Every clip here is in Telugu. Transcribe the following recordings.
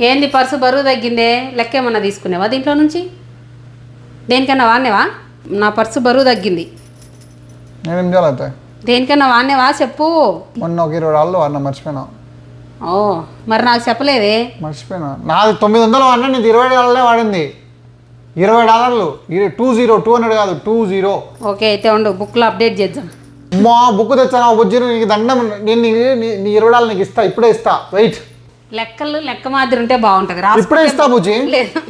ఏంది పర్సు బరువు తగ్గిందే? లెక్క ఏమన్నా తీసుకునేవా దీంట్లో నుంచి? దేనికన్నా వాడినేవా? నా పర్సు బరువు తగ్గింది. నేనేం చేయాలి దేనికన్నా వాడినేవా? చెప్పు. మొన్న ఒక ఇరవై డాలర్లు వాడినా మర్చిపోయినా. ఓ మరి నాకు చెప్పలేదే? మర్చిపోయినా. నాది తొమ్మిది వందలు వాడినా నీది ఇరవై డాలర్లే వాడింది. ఇరవై డాలర్లు. ఇది టూ జీరో టూ హండ్రెడ్ కాదు టూ జీరో. ఓకే అయితే ఉండు బుక్లో అప్డేట్ చేద్దాం. మా బుక్ తెచ్చాను ఆ బుజ్జి నీకు దండం నేను నీ- ఇరవై డాలర్లు నీకు ఇస్తా ఇప్పుడే ఇస్తా. వెయిట్. లెక్కలు లెక్క మాదిరి ఉంటే బాగుంటుంది. రాసు ఇప్పుడే ఇస్తా బుజ్జి. లేదు.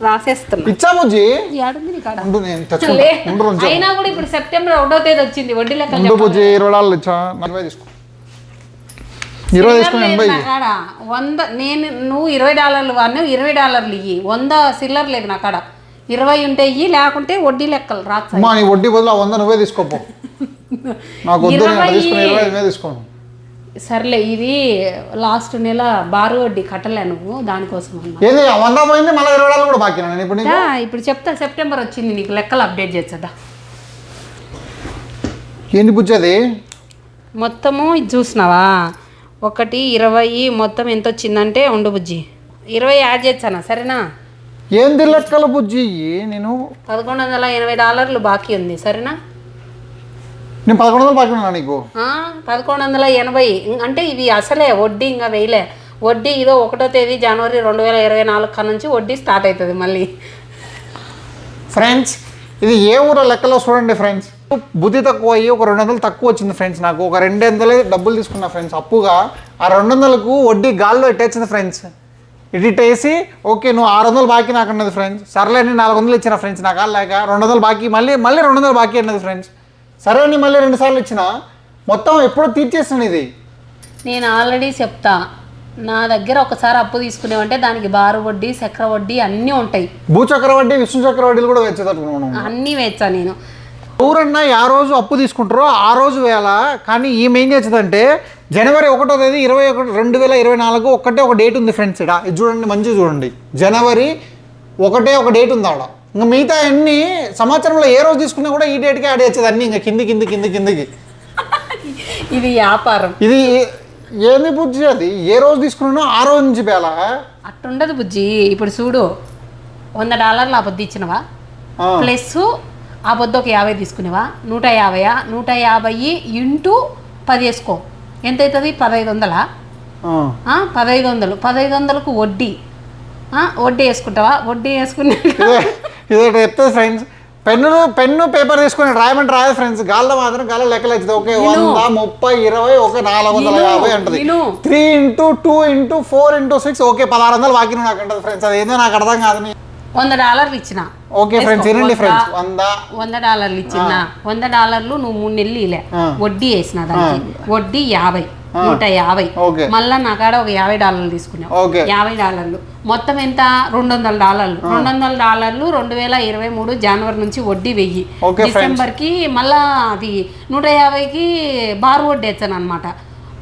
రాసేస్తున్నా. ఇచ్చా బుజ్జి? ఏడుంది నీ కాడ ఉండు నేను లే. తెచ్చుకుంటా ఉండు రెండు అయినా కూడా ఇప్పుడు సెప్టెంబర్ ఒకటో తేదీ వచ్చింది. వడ్డీ లెక్కలు ఉండు బుజ్జి ఇరవై డాలర్లు ఇచ్చా. ఇరవై తీసుకో. ఇరవై తీసుకుని ఎనభై నా కాడ వంద నేను నువ్వు ఇరవై డాలర్లు వాడినావు ఇరవై డాలర్లు ఇయ్యి. వంద సిల్లర్ లేదు నా కాడ. ఇరవై ఉంటే ఇయ్యి లేకుంటే వడ్డీ లెక్కలు. రాత్రి. అమ్మా నీ వడ్డీ బదులు ఆ వంద నువ్వే తీసుకోపో నాకు వద్దు నేను అట్లా ఇరవై- తీసుకుని ఇరవై ఐదు తీసుకోను సర్లే ఇది లాస్ట్ నెల బారు వడ్డీ కట్టలే నువ్వు దానికోసం అన్నా. ఏది ఆ వంద పోయింది మళ్ళీ ఇరవై డాలర్లు కూడా బాకీ నేను ఇప్పుడు చెప్తా సెప్టెంబర్ వచ్చింది నీకు లెక్కలు అప్డేట్ ఏంది బుజ్జి అది? మొత్తము ఇది చూసినావా? ఒకటి ఇరవై మొత్తం ఎంత వచ్చిందంటే ఉండు బుజ్జి. ఇరవై యాడ్ చేస్తానా సరేనా? ఏంది లెక్కల బుజ్జి నేను? పదకొండు వందల ఎనభై డాలర్లు బాకీ ఉంది సరేనా? నేను పదకొండు వందలు బాకీ ఉన్నా నీకు? పదకొండు వందల ఎనభై. అంటే ఇవి అసలే వడ్డీ ఇంకా వేయలే. వడ్డీ ఇదో ఒకటో తేదీ జనవరి రెండు వేల ఇరవై నాలుగు కాడ నుంచి వడ్డీ స్టార్ట్ అవుతుంది మళ్ళీ. ఫ్రెండ్స్ ఇది ఏ ఊరో లెక్కలో చూడండి ఫ్రెండ్స్. బుద్ధి తక్కువ అయ్యి ఒక రెండు వందలు తక్కువ వచ్చింది ఫ్రెండ్స్ నాకు. ఒక రెండు వందలే డబ్బులు తీసుకున్నా ఫ్రెండ్స్ అప్పుగా. ఆ రెండు వందలకు వడ్డీ గాల్లో ఎట్టేసింది ఫ్రెండ్స్. ఇటు ఇట్టేసి ఓకే నువ్వు ఆరు వందలు బాకీ నాకు అన్నది ఫ్రెండ్స్. సర్లే నేను నాలుగు వందలు ఇచ్చిన ఫ్రెండ్స్ నాకు. లేక రెండు వందలు బాకీ మళ్ళీ మళ్ళీ రెండు వందలు బాకీ అన్నది ఫ్రెండ్స్. సరే అని మళ్ళీ రెండు సార్లు ఇచ్చిన మొత్తం ఎప్పుడో తీర్చేసాను ఇది. నేను ఆల్రెడీ చెప్తా. నా దగ్గర ఒకసారి అప్పు తీసుకునేవంటే దానికి బారు వడ్డీ చక్ర వడ్డీ అన్నీ ఉంటాయి. భూచక్రవడ్డీ విష్ణు చక్రవడ్డీలు కూడా వచ్చేటట్టుకున్నాను అన్నీ వేచ్చా నేను. ఎవరన్నా ఆ రోజు అప్పు తీసుకుంటారో ఆ రోజు వేళ కానీ ఈమె ఏం చేస్తుందంటే జనవరి ఒకటో తేదీ ఇరవై ఒకటి రెండు వేల ఇరవై నాలుగు ఒక్కటే ఒక డేట్ ఉంది ఫ్రెండ్స్ ఇక్కడ. ఇది చూడండి మంచిగా చూడండి. జనవరి ఒకటే ఒక డేట్ ఉంది ఆడ. ఇంకా మిగతా అన్ని సంవత్సరంలో ఏ రోజు తీసుకున్నా కూడా ఈ డేట్కి యాడ్ చేసేది అన్ని ఇంకా కింది కింది కింది కిందికి. ఇది వ్యాపారం. ఇది ఏంది బుజ్జి అది? ఏ రోజు తీసుకున్నానో ఆ రోజు నుంచి వేళ అట్టుండదు బుజ్జి. ఇప్పుడు చూడు వంద డాలర్లు ఆ పొద్దు ఇచ్చినవా? ప్లస్ ఆ పొద్దు ఒక యాభై తీసుకునేవా? నూట యాభైయా? నూట యాభై ఇంటూ పది వేసుకో. ఎంత అవుతుంది పదహైదు వందలా? పదహైదు వందలు. పదహైదు వందలకు వడ్డీ. వడ్డీ వేసుకుంటావా? వడ్డీ వేసుకునే ఇదే ఇదే చెప్తుంది ఫ్రెండ్స్ పెన్ను పెన్ను పేపర్ తీసుకొని రాయమంటే రాయదు ఫ్రెండ్స్ గాల్లో మాత్రం గాల్లో లెక్కలు వచ్చింది. ఓకే వంద ముప్పై ఇరవై ఒక నాలుగు వందల యాభై అంటది. Three into two into four into six okay పదహారు వందలు బాకీ నాకు అంటది ఫ్రెండ్స్ అది ఏందో నాకు అర్థం కాదు వంద డాలర్లు ఇచ్చిన. Okay friends. వినండి ఫ్రెండ్స్ వంద. వంద డాలర్లు ఇచ్చిన. వంద డాలర్లు నువ్వు మూడు నెలలు ఇలే. వడ్డీ వేసిన దానికి. వడ్డీ యాభై. నూట యాభై. మళ్ళా నా కాడ ఒక యాభై డాలర్లు తీసుకున్నావు ఓకే. యాభై డాలర్లు. మొత్తం ఎంత? రెండు వందల డాలర్లు. రెండు వందల డాలర్లు రెండు వేల ఇరవై మూడు జనవరి నుంచి వడ్డీ వెయ్యి. డిసెంబర్కి మళ్ళా అది నూట యాభైకి బారు వడ్డీ వేస్తాను అనమాట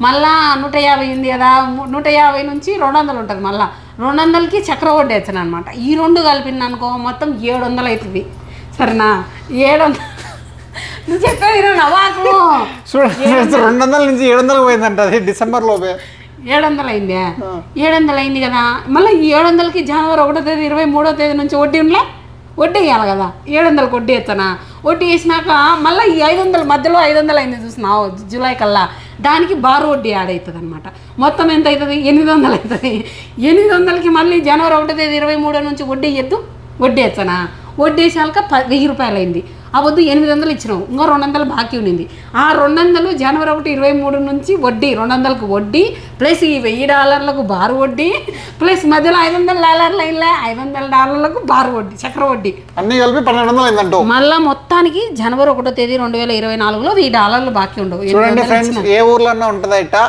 మళ్ళా నూట యాభై ఉంది కదా నూట యాభై నుంచి రెండు వందలు ఉంటుంది మళ్ళా. రెండు వందలకి చక్ర వడ్డీ వేస్తాను అనమాట ఈ రెండు కలిపిన అనుకో మొత్తం ఏడు వందలు అవుతుంది సరేనా? ఏడు వందలు నువ్వు ఫ్రెండ్స్ రెండు వందల నుంచి ఏడు వందలకు పోయిందంట అది డిసెంబర్ లోపే. ఏడు వందలు అయింది ఏడు వందలు అయింది కదా. మళ్ళీ ఈ ఏడు వందలకి జనవరి ఒకటో తేదీ ఇరవై మూడో తేదీ నుంచి వడ్డీ ఉండలే వడ్డీ వేయాలి కదా. ఏడు వందలకు వడ్డీ వేస్తానా వడ్డీ వేసినాక మళ్ళీ ఈ ఐదు వందల మధ్యలో ఐదు వందలు అయింది చూసినావు జూలై కల్లా. దానికి బారు వడ్డీ యాడ్ అవుతుంది అనమాట మొత్తం ఎంత అవుతుంది ఎనిమిది వందలు అవుతుంది ఎనిమిది వందలకి మళ్ళీ జనవరి ఒకటో తేదీ ఇరవై మూడో నుంచి వడ్డీ ఎద్దు వడ్డీ వేస్తానా వడ్డీ వేసాక ప వెయ్యి రూపాయలు అయింది ఆ వద్దు ఎనిమిది వందలు ఇచ్చినావు. ఇంకో రెండు వందలు బాకీ ఉండింది. ఆ రెండు వందలు జనవరి ఒకటి ఇరవై మూడు నుంచి వడ్డీ రెండు వందలకు వడ్డీ ప్లస్ ఈ వెయ్యి డాలర్లకు బారు వడ్డీ ప్లస్ మధ్యలో ఐదు వందల డాలర్లు అయినా ఐదు వందల డాలర్లకు బారు వడ్డీ చక్ర వడ్డీ. అన్ని కలిపి పన్నెండు వందలు అయిందంటూ. మళ్ళా మొత్తానికి జనవరి ఒకటో తేదీ రెండు వేల ఇరవై నాలుగులో వెయ్యి డాలర్లు బాకీ ఉండవు. చూడండి ఫ్రెండ్స్. ఏ ఊర్లో ఉంటుందా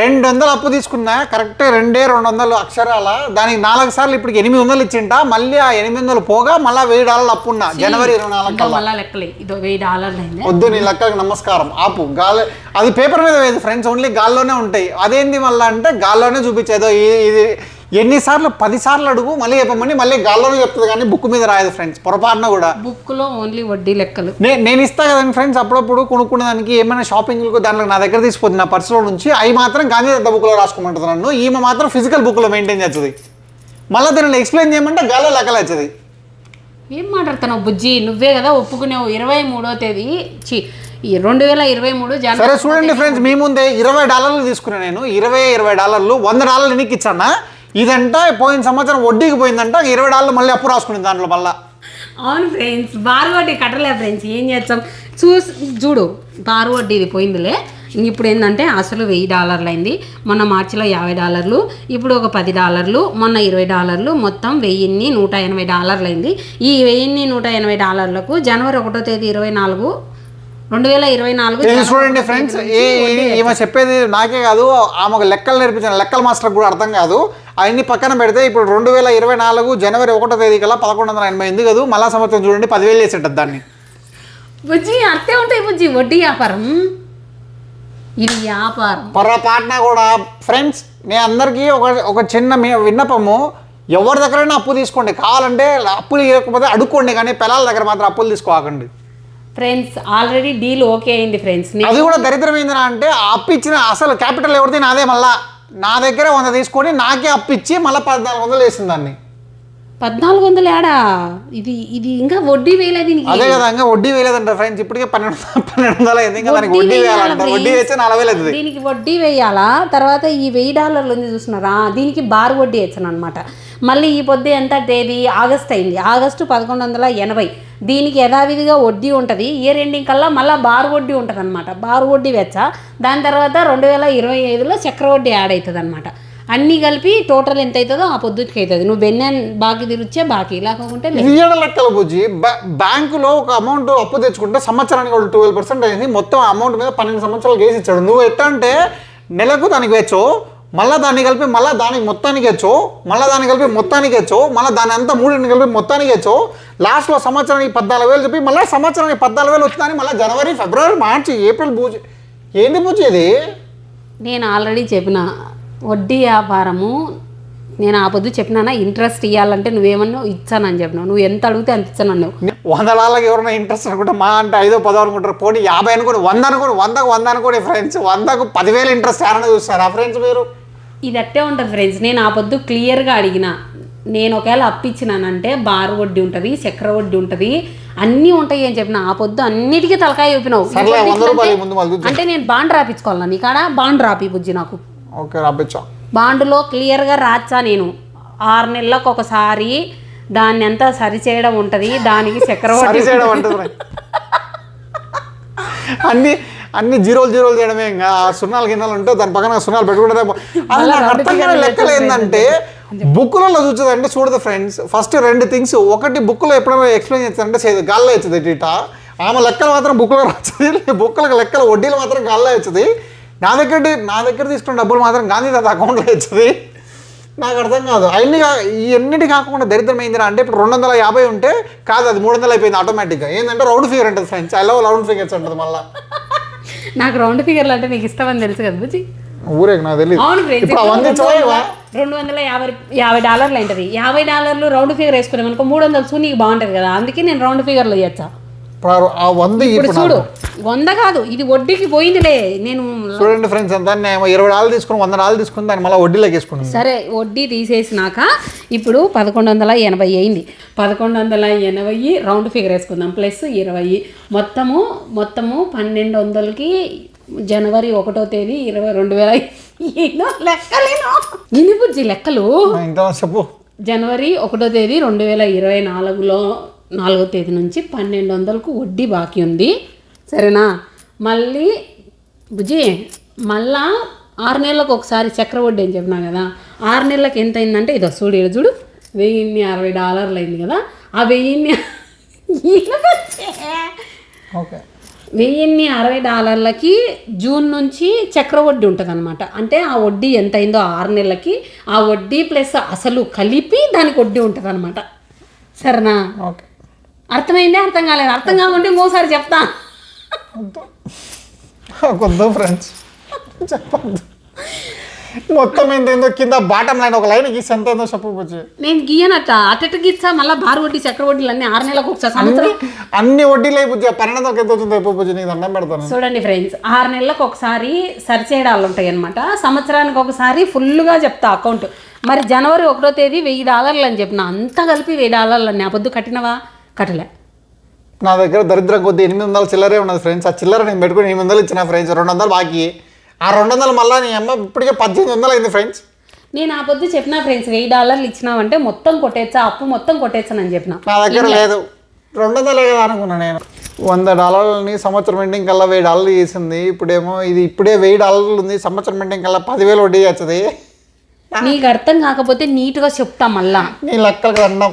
రెండు వందలు అప్పు తీసుకున్నా కరెక్ట్ రెండే రెండు వందలు అక్షరాల దానికి నాలుగు సార్లు ఇప్పుడు ఎనిమిది వందలు ఇచ్చింట మళ్ళీ ఆ ఎనిమిది వందలు పోగా మళ్ళీ వెయ్యి డాలర్లు అప్పు ఉన్నా జనవరి ఇరవై నాలుగు మళ్ళా లెక్కలే. ఇదో వెయ్యి డాలర్లు అయింది. వద్దు నీ లెక్కకు నమస్కారం. ఆపు గాలి అది పేపర్ మీద వేయదు ఫ్రెండ్స్ ఓన్లీ గాల్లోనే ఉంటాయి. అదేంది మళ్ళీ అంటే గాల్లోనే చూపించేదో ఇది ఎన్నిసార్లు? పదిసార్లు అడుగు మళ్ళీ చెప్పమని మళ్ళీ గాల్లోనే చెప్తుంది కానీ బుక్ మీద రాయదు ఫ్రెండ్స్ పొరపాటున కూడా. బుక్లో ఓన్లీ వడ్డీ లెక్కలు. నేను ఇస్తా కదండి ఫ్రెండ్స్ అప్పుడప్పుడు కొనుక్కునే దానికి ఏమైనా షాపింగ్లకు దాంట్లో నా దగ్గర తీసుకుపోతుంది నా పర్సులో నుంచి. అవి మాత్రం గాంధీ దత్త బుక్లో రాసుకోమంటుంది నన్ను. ఈమె మాత్రం ఫిజికల్ బుక్లో మెయింటైన్ చేస్తుంది. మళ్ళీ దానిని ఎక్స్ప్లెయిన్ చేయమంటే గాల్లో లెక్కలు వచ్చేది. ఏం మాట్లాడుతున్నావు బుజ్జి? నువ్వే కదా ఒప్పుకునేవు. ఇరవై మూడో తేదీ. చి రెండు వేల ఇరవై మూడు సరే జనవరి చూడండి ఫ్రెండ్స్ మీ ముందే ఇరవై డాలర్లు తీసుకున్నా నేను. ఇరవై ఇరవై డాలర్లు వంద డాలర్లు ఎన్నికి ఇచ్చానా? ఇదంతా పోయిన సంవత్సరం వడ్డీకి పోయిందంట ఇరవై డాలర్లు మళ్ళీ అప్పు రాసుకునేది దాంట్లో మళ్ళీ. అవును ఫ్రెండ్స్ బారు వడ్డీ కట్టలే ఫ్రెండ్స్ ఏం చేస్తాం? చూసి చూడు బారు వడ్డీ ఇది పోయిందిలే. ఇప్పుడు ఏంటంటే అసలు వెయ్యి డాలర్లు అయింది. మొన్న మార్చిలో యాభై డాలర్లు ఇప్పుడు ఒక పది డాలర్లు మొన్న ఇరవై డాలర్లు మొత్తం వెయ్యిన్ని నూట ఎనభై డాలర్లు అయింది. ఈ వెయ్యిన్ని నూట ఎనభై డాలర్లకు జనవరి ఒకటో తేదీ ఇరవై నాలుగు రెండు వేల ఇరవై నాలుగు చూడండి ఫ్రెండ్స్ ఈమె చెప్పేది నాకే కాదు. ఆమెకు లెక్కలు నేర్పించిన లెక్కల మాస్టర్ కూడా అర్థం కాదు. అవన్నీ పక్కన పెడితే ఇప్పుడు రెండు వేల ఇరవై నాలుగు జనవరి ఒకటో తేదీ కల్లా పదకొండు వందల ఎనభై ఎనిమిది కాదు. మళ్ళా సంవత్సరం చూడండి పదివేలు చేసేటది దాన్ని. బుజ్జి అత్తే ఉంటాయి బుజ్జి. వడ్డీ వ్యాపారం. ఇది వ్యాపారం. పొరపాటున కూడా. ఫ్రెండ్స్ నేను అందరికీ ఒక ఒక చిన్న విన్నపము. ఎవరి దగ్గరైనా అప్పు తీసుకోండి. కావాలంటే అప్పులు ఇవ్వకపోతే అడుక్కోండి కానీ పిల్లల దగ్గర మాత్రం అప్పులు తీసుకోకండి. ఫ్రెండ్స్ ఆల్రెడీ డీల్ ఓకే అయింది ఫ్రెండ్స్. అది కూడా దరిద్రం ఏందిరా అంటే ఆ అప్పు ఇచ్చిన అసలు క్యాపిటల్ ఎవరిది? నాదే మళ్ళా. నా దగ్గర వంద తీసుకొని నాకే అప్పు ఇచ్చి మళ్ళీ పద్నాలుగు వందలు వేసింది దాన్ని. పద్నాలుగు వందలు ఏడా ఇది ఇది ఇంకా వడ్డీ వేయలేదు దీనికి. అదే కదా ఇంకా వడ్డీ వేయలేదంట ఫ్రెండ్స్. ఇప్పటికే పన్నెండు పన్నెండు వందలు అయింది. ఇంకా దానికి వడ్డీ వేయాలంట? వడ్డీ వేస్తే నలభై అవుతుంది. దీనికి వడ్డీ వేయాలా? తర్వాత ఈ వెయ్యి డాలర్లు ఉంది చూస్తున్నారా దీనికి బార్ వడ్డీ వేసాను అనమాట మళ్ళీ ఈ పొద్దు ఎంత? తేదీ? ఆగస్ట్ అయింది. ఆగస్టు పదకొండు వందల ఎనభై. దీనికి యథావిధిగా వడ్డీ ఉంటుంది. ఇయర్ ఎండింగ్ కల్లా మళ్ళీ బార్ వడ్డీ ఉంటుంది అనమాట బార్ వడ్డీ వెచ్చ. దాని తర్వాత రెండు వేల ఇరవై ఐదులో చక్ర వడ్డీ యాడ్ అవుతుంది అనమాట అన్నీ కలిపి టోటల్ ఎంత అవుతుందో ఆ పొద్దుకి అవుతుంది నువ్వు వెన్నెన్ బాకీ తిరిచ్చే బాకీ. లేకుంటే లేదు. లెక్కల బుజ్జి బ్యాంకులో ఒక అమౌంట్ అప్పు తెచ్చుకుంటే సంవత్సరానికి వాళ్ళు ట్వెల్వ్ పర్సెంట్ అయింది. మొత్తం అమౌంట్ మీద పన్నెండు సంవత్సరాలు వేసి ఇచ్చాడు నువ్వు ఎట్లా అంటే నెలకు దానికి వేచో మళ్ళీ దాన్ని కలిపి మళ్ళీ దానికి మొత్తానికి వేచ్చో మళ్ళీ దాన్ని కలిపి మొత్తానికి వేచ్చో మళ్ళీ దాని అంతా మూడింటిని కలిపి మొత్తానికి వేచ్చో లాస్ట్లో సంవత్సరానికి పద్నాలుగు వేలు చెప్పి మళ్ళీ సంవత్సరానికి పద్నాలుగు వేలు వచ్చిందని మళ్ళీ జనవరి ఫిబ్రవరి మార్చి ఏప్రిల్ బూజి. ఏంది బూజి ఇది? నేను ఆల్రెడీ చెప్పిన వడ్డీ వ్యాపారము నేను ఆ పొద్దు చెప్పినానా ఇంట్రెస్ట్ ఇవ్వాలంటే నువ్వేమన్నావు ఇచ్చానని చెప్పినావు. నువ్వు ఎంత అడిగితే అంత ఇచ్చాను అన్నావు వంద డాలర్కి ఎవరైనా ఇంట్రెస్ట్ అనుకుంటే మా అంటే ఐదో పదో అనుకుంటారు. పోనీ యాభై అనుకోని వంద అనుకోని వందకు వంద అనుకోని ఫ్రెండ్స్ వందకు పదివేలు ఇంట్రెస్ట్ ఎవరైనా చూస్తారా ఫ్రెండ్స్ మీరు? ఇది అట్టే ఉంటుంది ఫ్రెండ్స్ నేను ఆ పొద్దు క్లియర్గా అడిగిన నేను ఒకవేళ అప్పిచ్చినానంటే బార్ వడ్డీ ఉంటుంది చక్ర వడ్డీ ఉంటుంది అన్నీ ఉంటాయి అని చెప్పిన ఆ పొద్దు అన్నిటికీ తలకాయ చూపినావు అంటే నేను బాండ్ రాపించుకోవాలా నీ కాడ? బాండ్ రాపి బుజ్జి నాకు. బాండులో క్లియర్గా రాచ్చా నేను. ఆరు నెలలకు ఒకసారి దాన్ని అంతా సరి చేయడం ఉంటుంది దానికి చక్రవడ్డీ మరి. అన్ని అన్ని జీరోలు జీరోలు చేయడమే ఇంకా ఆ సున్నాలు గిన్నెలు ఉంటే దాని పక్కన సున్నాలు పెట్టుకుంటే అది నాకు అర్థం కాని లెక్కలు ఏంటంటే బుక్లలో చూసేదంటే చూడదు ఫ్రెండ్స్. ఫస్ట్ రెండు థింగ్స్ ఒకటి బుక్లో ఎప్పుడైనా ఎక్స్ప్లెయిన్ చేస్తారంటే చేయదు గాల్లో ఇచ్చింది ఇట ఆమె లెక్కలు మాత్రం బుక్లో రాస్తుంది బుక్లకు లెక్కలు వడ్డీలు మాత్రం గాల్లో ఇచ్చింది నా దగ్గర నా దగ్గర తీసుకున్న డబ్బులు మాత్రం గాంధీ తాత అకౌంట్లో ఇచ్చింది నాకు అర్థం కాదు. అన్ని అన్నిటి కాకుండా దరిద్రం ఏందిరా అంటే ఇప్పుడు రెండు వందల యాభై ఉంటే కాదు అది మూడు వందలు అయిపోయింది ఆటోమేటిక్గా ఏంటంటే రౌండ్ ఫిగర్ ఉంటుంది friends. I love round figures ఉంటుంది మళ్ళీ. నాకు రౌండ్ ఫిగర్లు అంటే నీకు ఇష్టమని తెలుసు కదా బుజ్జి? ఊరే నాకు తెలియదు అవును ఇప్పుడు అవన్నీ రెండు చూడవా వందల- రెండు వందల యాభై యాభై డాలర్లు అయింటది యాభై డాలర్లు రౌండ్ ఫిగర్ వేసుకున్నాం అనుకో మూడు వందలు సూనీకి బాగుంటది కదా అందుకే నేను రౌండ్ ఫిగర్లో ఇప్పుడు ఆ- వంద ఇప్పుడు చూడు వంద కాదు ఇది వడ్డీకి పోయిందిలే. నేను చూడండి ఫ్రెండ్స్ ఎంత ఇరవై డాలు తీసుకుని వంద డాలు తీసుకుని దాన్ని మళ్ళీ వడ్డీలోకి వేసుకున్నాను సరే వడ్డీ తీసేసినాక ఇప్పుడు పదకొండు వందల ఎనభై అయింది. పదకొండు వందల ఎనభై రౌండ్ ఫిగర్ వేసుకుందాం. ప్లస్ ఇరవై. మొత్తము మొత్తము పన్నెండు వందలకి జనవరి ఒకటో తేదీ ఇరవై రెండు వేల లెక్కలేను. ఇన్ని బుజ్జి లెక్కలు. చెప్పు. జనవరి ఒకటో తేదీ రెండు వేల ఇరవై నాలుగులో నాలుగో తేదీ నుంచి పన్నెండు వందలకు వడ్డీ బాకీ ఉంది. సరేనా? మళ్ళీ బుజ్జి మళ్ళా ఆరు నెలలకు ఒకసారి చక్ర వడ్డీ అని చెప్పినా కదా. ఆరు నెలలకు ఎంత అయిందంటే ఇదో చూడు ఈడ చూడు వెయ్యిన్ని అరవై డాలర్లు అయింది కదా. ఆ వెయ్యిన్ని. ఓకే. వెయ్యిన్ని అరవై డాలర్లకి జూన్ నుంచి చక్ర వడ్డీ ఉంటుంది అనమాట అంటే ఆ వడ్డీ ఎంత అయిందో ఆరు నెలలకి ఆ వడ్డీ ప్లస్ అసలు కలిపి దానికి వడ్డీ ఉంటుంది అనమాట సరేనా? ఓకే. అర్థమైందే? అర్థం కాలేదు? అర్థం కాకుంటే ఇంకోసారి కొద్దు ఫ్రెండ్స్. చెప్పద్దు. మొత్తం ఏందో కింద బాటం లైన్ ఒక లైన్ గీసి ఎంత ఏందో చెప్పు బుజ్జి. నేను గీయనట అటట గీచ్చా మళ్ళీ బారు వడ్డీ చక్ర వడ్డీలు? అన్ని ఆరు నెలలకు ఒకసారి సంవత్సరం. అన్ని వడ్డీలు అయిపోయి పన్నెండు ఎంత వచ్చింది అయిపో బుజ్జి నీకు దండం పెడతాను చూడండి ఫ్రెండ్స్ ఆరు నెలలకు ఒకసారి సరిచేయడాలు ఉంటాయి అనమాట సంవత్సరానికి ఒకసారి ఫుల్గా చెప్తా అకౌంట్ మరి జనవరి ఒకటో తేదీ వెయ్యి డాలర్లు అని చెప్పిన అంతా కలిపి వెయ్యి డాలర్లు అని ఆ పొద్దు కట్టినవా? కట్టలే. నా దగ్గర దరిద్రం కొద్ది ఎనిమిది వందల చిల్లరే ఉన్నది ఫ్రెండ్స్ ఆ చిల్లర నేను పెట్టుకుని ఎనిమిది వందలు ఇచ్చిన ఫ్రెండ్స్ రెండు వందలు బాకీ. ఆ రెండు వందలు మళ్ళీ నీ అమ్మ ఇప్పటికే పద్దెనిమిది వందలు అయింది ఫ్రెండ్స్ నేను ఆ పొద్దు చెప్పిన ఫ్రెండ్స్ వెయ్యి డాలర్లు ఇచ్చినావంటే మొత్తం కొట్టేచ్చా అప్పు మొత్తం కొట్టేచ్చానని చెప్పిన. నా దగ్గర లేదు. రెండు వందలే కదా అనుకున్నా నేను. వంద డాలర్లని సంవత్సరం ఎండింగ్ కల్లా వెయ్యి డాలర్లు చేసింది. ఇప్పుడేమో ఇది ఇప్పుడే వెయ్యి డాలర్లు ఉంది. సంవత్సరం ఎండింగ్ కల్లా పదివేలు వడ్డీ వచ్చేది నీకు అర్థం కాకపోతే నీట్గా చెప్తా మళ్ళా. నీ లెక్కలకు అన్నం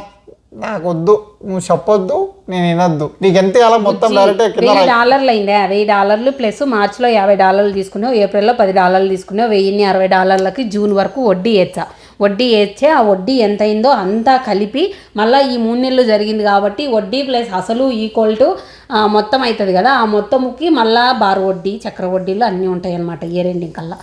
నాకు వద్దు నువ్వు చెప్పొద్దు నేను వినొద్దు నీకు ఎంత ఇవ్వాలో మొత్తం డైరెక్ట్ వెయ్యి డాలర్లు అయిందే? వెయ్యి డాలర్లు ప్లస్ మార్చిలో యాభై డాలర్లు తీసుకున్నావు ఏప్రిల్లో పది డాలర్లు తీసుకున్నావు వెయ్యిన్ని అరవై డాలర్లకి జూన్ వరకు వడ్డీ వేచ్చా వడ్డీ వేచ్చే ఆ వడ్డీ ఎంత అయిందో అంతా కలిపి మళ్ళీ ఈ మూడు నెలలు జరిగింది కాబట్టి వడ్డీ ప్లస్ అసలు ఈక్వల్ టు మొత్తం అవుతుంది కదా ఆ మొత్తంకి మళ్ళా బార్ వడ్డీ చక్ర వడ్డీలు అన్నీ ఉంటాయి అన్నమాట ఇయర్ ఎండింగ్ కల్లా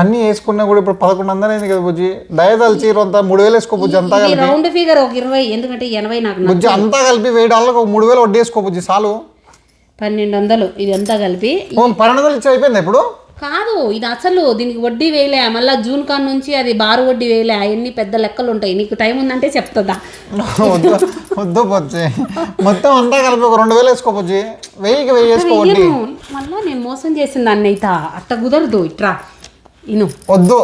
అన్నీ వేసుకున్నా కూడా ఇప్పుడు పదకొండు వందలు అయింది కదా బుజ్జి. దయదల్ చీర అంతా మూడు వేలు వేసుకో బుజ్జి అంతా ఇది రౌండ్ ఫిగర్ ఒక ఇరవై ఎందుకంటే ఎనభై నాకు బుజ్జి అంతా కలిపి వెయ్యి డాలర్లకు ఒక మూడు వేలు వడ్డీ వేసుకో బుజ్జి చాలు. పన్నెండు వందలు ఇదంతా కలిపి. ఓ పన్నెండు వందలు ఇచ్చి అయిపోయింది ఇప్పుడు? కాదు ఇది అసలు దీనికి వడ్డీ వేయలే. మళ్ళీ జూన్ కాన్ నుంచి అది బారు వడ్డీ వేయలే. అవన్నీ పెద్ద లెక్కలు ఉంటాయి. నీకు టైం ఉందంటే చెప్తుందా? వద్దు బుజ్జి. మొత్తం అంతా కలిపి ఒక రెండు వేలు వేసుకో బుజ్జి. వెయ్యికి వెయ్యి వేసుకో మళ్ళీ నేను మోసం చేసిన దాన్ని అయితే. అట్ట కుదరదు ఇట్రా. ఇను. వద్దు.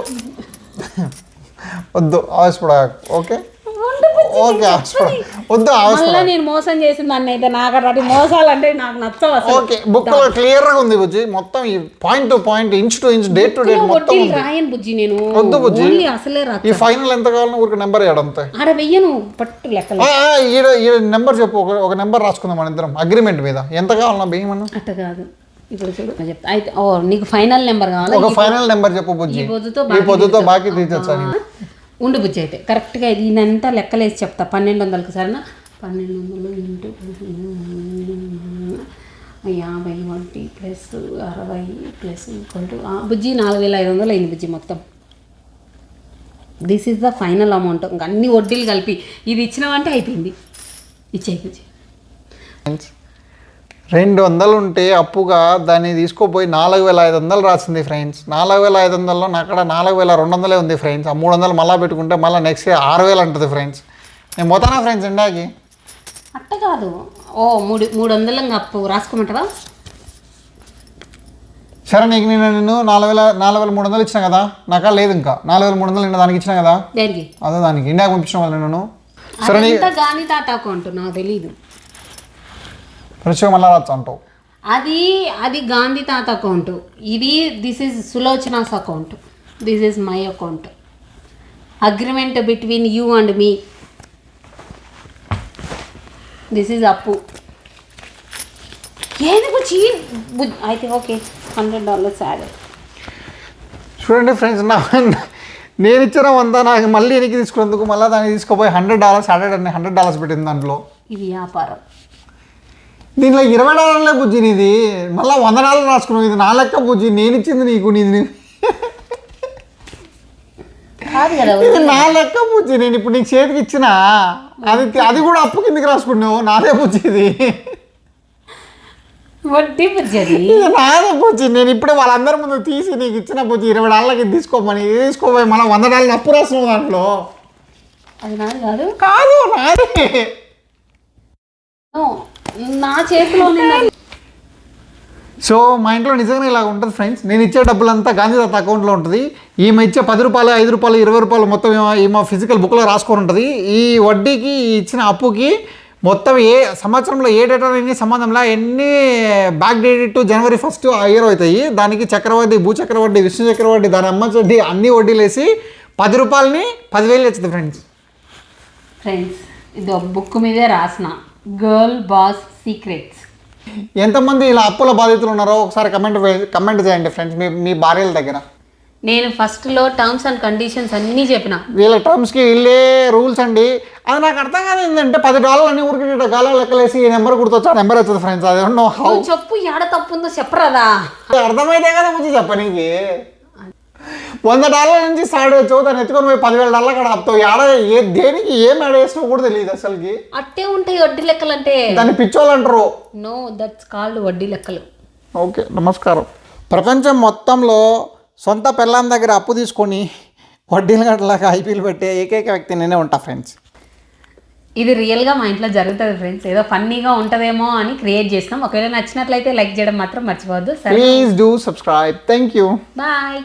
వద్దు ఆవేశపడ ఓకే? ఓకే ఆవేశపడ. వద్దు ఆవేశపడ. మళ్ళీ నేను మోసం చేసిన దాన్ని అయితే నాకు అటు మోసాలంటే నాకు నచ్చవు అసలు. ఓకే బుక్లో క్లియర్గా ఉంది బుజ్జి. మొత్తం ఈ point to point inch to inch date to date మొత్తం వడ్డీలు రాయను బుజ్జి నేను. వద్దు బుజ్జి. ఓన్లీ అసలే రా ఈ ఫైనల్ ఎంత కావాలని ఊరికి నెంబర్ వేయడంతే ఆడ వెయ్యను పట్టు లెక్కలు. ఈడ ఈ నెంబర్ చెప్పు ఒక ఒక నెంబర్ రాసుకుందాం మన ఇద్దరం. అగ్రిమెంట్ మీద. ఎంత కావాలన్నా బియ్యమన్నా. అట్ట కాదు. ఇప్పుడు చూడు. చెప్తా. అయితే ఓ నీకు ఫైనల్ నెంబర్ కావాలా? ఒక ఫైనల్ నెంబర్ చెప్పు బుజ్జి. ఈ పొద్దుతో ఈ పొద్దుతో బాకీ తీర్చొచ్చని ఉండు బుజ్జి అయితే. కరెక్ట్గా దీనంతా లెక్కలేసి చెప్తా. పన్నెండు వందలకి సరేనా? పన్నెండు వందలు ఇంటూ యాభై వడ్డీ ప్లస్ అరవై ప్లస్ ఈక్వల్ టు బుజ్జి నాలుగు వేల ఐదు వందలు అయింది బుజ్జి మొత్తం. This is the final amount ఇంకా అన్ని వడ్డీలు కలిపి. ఇది ఇచ్చినావంటే అయిపోయింది. ఇచ్చేయి బుజ్జి. రెండు వందలు ఉంటే అప్పుగా దాన్ని తీసుకోపోయి నాలుగు వేల ఐదు వందలు రాసింది ఫ్రెండ్స్. నాలుగు వేల ఐదు వందల్లో అక్కడ నాలుగు వేల రెండు వందలే ఉంది ఫ్రెండ్స్. ఆ మూడు వందలు మళ్ళీ పెట్టుకుంటే మళ్ళీ నెక్స్ట్ ఇయర్ ఆరు వేలు అంటుంది ఫ్రెండ్స్. నేను పోతానా ఫ్రెండ్స్ ఇండాకి అట్ట కాదు. ఓ మూడు మూడు వందలు అప్పు రాసుకోమంటావా? సరే నీకు నేను నేను నాలుగు వేల నాలుగు వేల మూడు వందలు ఇచ్చిన కదా? నాకా లేదు ఇంకా. నాలుగు వేల మూడు వందలు నిన్న దానికి ఇచ్చిన కదా? అదే దానికి. ఇండియాకి పంపించిన వాళ్ళు నేను. సరే నీ అదంతా గాని రాచ్చు అంటావు. అది అది గాంధీ తాత అకౌంట్ ఇది this is Sulochana's account this is my account agreement between you and me this is అప్పు ఎందుకు చీ అయితే ఓకే హండ్రెడ్ డాలర్స్ యాడ్ చూడండి ఫ్రెండ్స్ నా నేను ఇచ్చిన వంద నాకు మళ్ళీ వెనక్కి తీసుకున్నందుకు మళ్ళీ దాన్ని తీసుకోపోయి హండ్రెడ్ డాలర్స్ హండ్రెడ్ అన్ని హండ్రెడ్ డాలర్స్ పెట్టింది దాంట్లో. ఇది వ్యాపారం. దీంట్లో ఇరవై డాలర్లే బుజ్జి నీది. మళ్ళీ వంద డాలర్లు రాసుకున్నావు. ఇది నా లెక్క బుజ్జి. నేను ఇచ్చింది నీకు నీది ఇది నా లెక్క బుజ్జి. నేను ఇప్పుడు నీకు చేతికి ఇచ్చిన అది అది కూడా అప్పు కిందకి రాసుకున్నావు. నాదే బుజ్జి ఇది. వడ్డీ బుజ్జది ఇది నాదే బుజ్జి. నేను ఇప్పుడే వాళ్ళందరి ముందు తీసి నీకు ఇచ్చిన బుజ్జి. ఇరవై డాలర్లకి తీసుకోమని. ఇది తీసుకోపోయి మళ్ళీ వంద డాలర్లు అప్పు రాసినావు దాంట్లో. అది నాది కాదు. కాదు నాదే. నా చేతిలో సో మా ఇంట్లో నిజంగా ఇలా ఉంటుంది ఫ్రెండ్స్ నేను ఇచ్చే డబ్బులంతా గాంధీదత్త అకౌంట్లో ఉంటుంది. ఈమె ఇచ్చే పది రూపాయలు ఐదు రూపాయలు ఇరవై రూపాయలు మొత్తం ఈమె- ఫిజికల్ బుక్లో రాసుకొని ఉంటుంది. ఈ వడ్డీకి ఈ ఇచ్చిన అప్పుకి మొత్తం ఏ సంవత్సరంలో ఏ డేటా ఎన్ని సంబంధంలో ఎన్ని back dated to January first ఆ ఇయర్ అవుతాయి. దానికి చక్రవడ్డీ భూచక్రవడ్డీ విష్ణు చక్రవడ్డీ దాని అమ్మ వడ్డీ అన్ని వడ్డీలు వేసి పది రూపాయలని పదివేలు వచ్చింది ఫ్రెండ్స్ ఫ్రెండ్స్ ఇది బుక్ మీదే రాసిన. గర్ల్ బాస్ సీక్రెట్స్ ఎంతమంది ఇలా అప్పుల బాధితులు ఉన్నారో ఒకసారి కమెంట్ కమెంట్ చేయండి ఫ్రెండ్స్ మీ మీ భార్యల దగ్గర. నేను ఫస్ట్లో టర్మ్స్ అండ్ కండిషన్స్ అన్నీ చెప్పిన. వీళ్ళ టర్మ్స్కి వీళ్ళే రూల్స్ అండి. అది నాకు అర్థం కాదు ఏంటంటే పది డాలర్లు అన్ని ఊరికి గాలాలు లెక్కలేసి ఈ నెంబర్ గుర్తొచ్చా ఆ నెంబర్ వచ్చింది ఫ్రెండ్స్ అది నో హౌ నువ్వు చెప్పు ఏడ తప్పు ఉందో చెప్పరాదా? అర్థమైతే కదా ముందు చెప్పనీకి. వంద డాలర్ల నుంచి స్టార్ట్ వచ్చు దాన్ని ఎత్తుకొని పోయి పదివేల డాలర్ అక్కడ ఆపుతావు. ఆడ ఏ దేనికి ఏం యాడ్ చేసినావు కూడా తెలియదు అసలుకి. అట్టే ఉంటాయి వడ్డీ లెక్కలు అంటే దాన్ని పిచ్చోళ్ళు అంటారు. నో దట్స్ కాల్డ్ వడ్డీ లెక్కలు. ఓకే నమస్కారం. ప్రపంచం మొత్తంలో సొంత పిల్లం దగ్గర అప్పు తీసుకొని వడ్డీలు గట్లాగా ఐపీఎల్ పెట్టే ఏకైక వ్యక్తి నేనే ఉంటా ఫ్రెండ్స్. ఇది రియల్గా మా ఇంట్లో జరుగుతుంది ఫ్రెండ్స్. ఏదో ఫన్నీగా ఉంటుందేమో అని క్రియేట్ చేసినాం. ఒకవేళ నచ్చినట్లయితే లైక్ చేయడం మాత్రం మర్చిపోవద్దు. సరే. Please do subscribe. Thank you bye.